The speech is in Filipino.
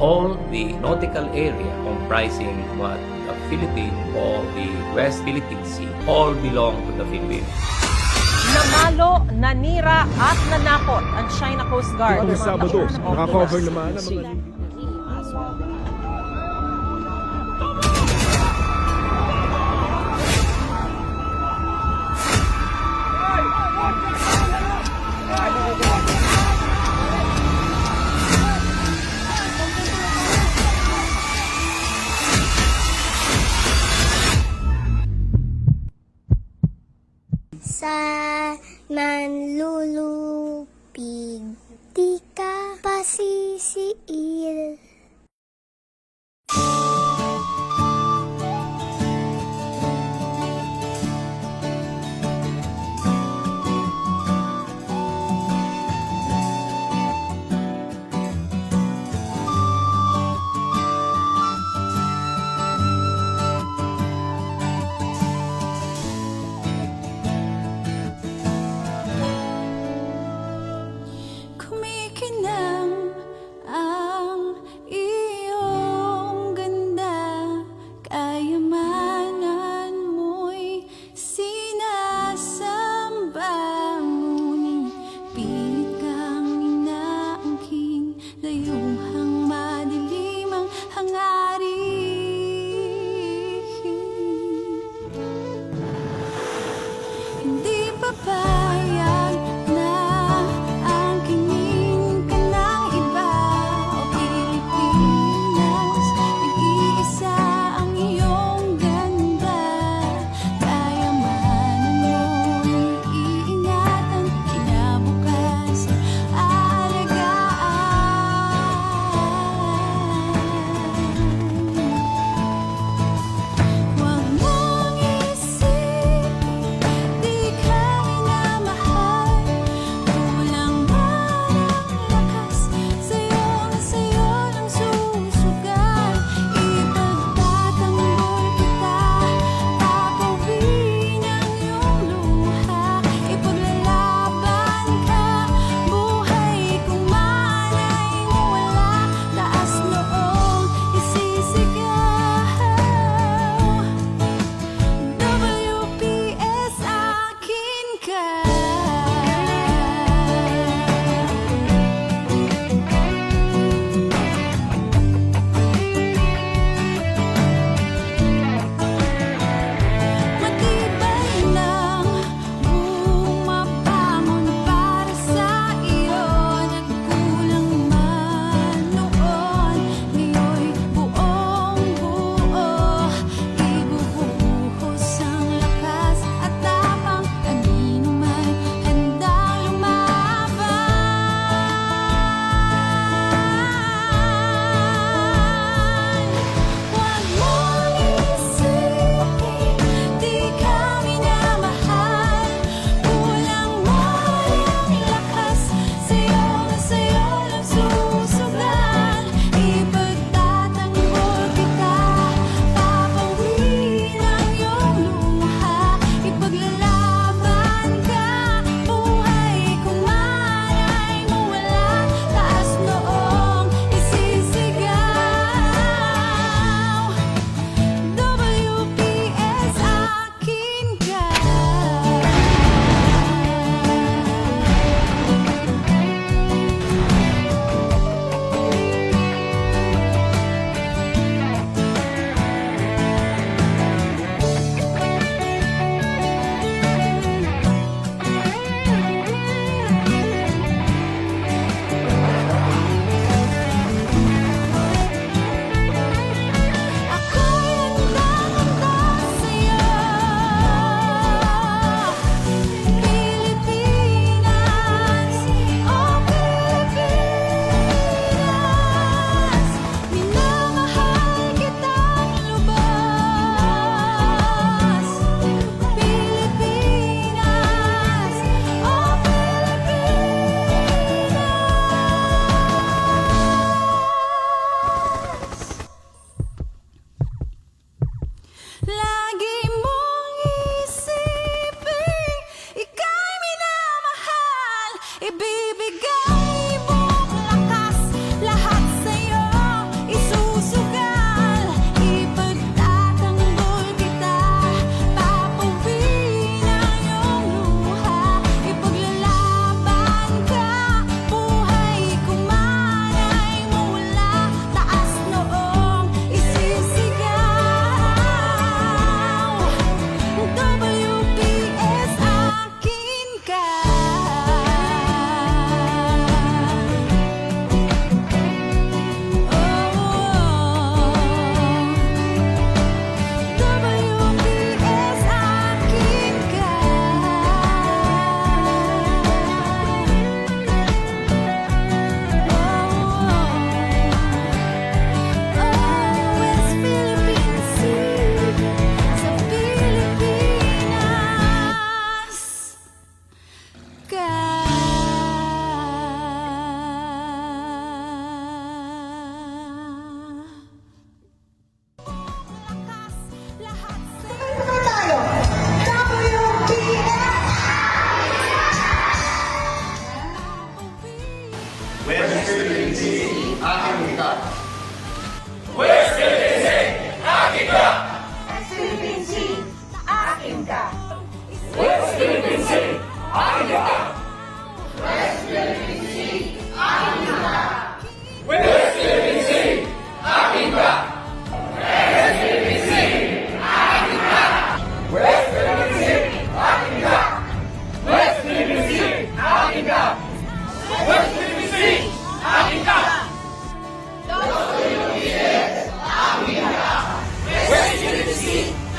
all the nautical area comprising what the Philippine or the West Philippine Sea all belong to the Philippines. Namalo, nanira at nanakot ang China Coast Guard. Noong Sabado, nakakover naman ang mga sa Manolo. ka Western Lindsay, aking kita. Western Lindsay, aking ka! Western Lindsay, aking ka! Western Lindsay, aking ka! see.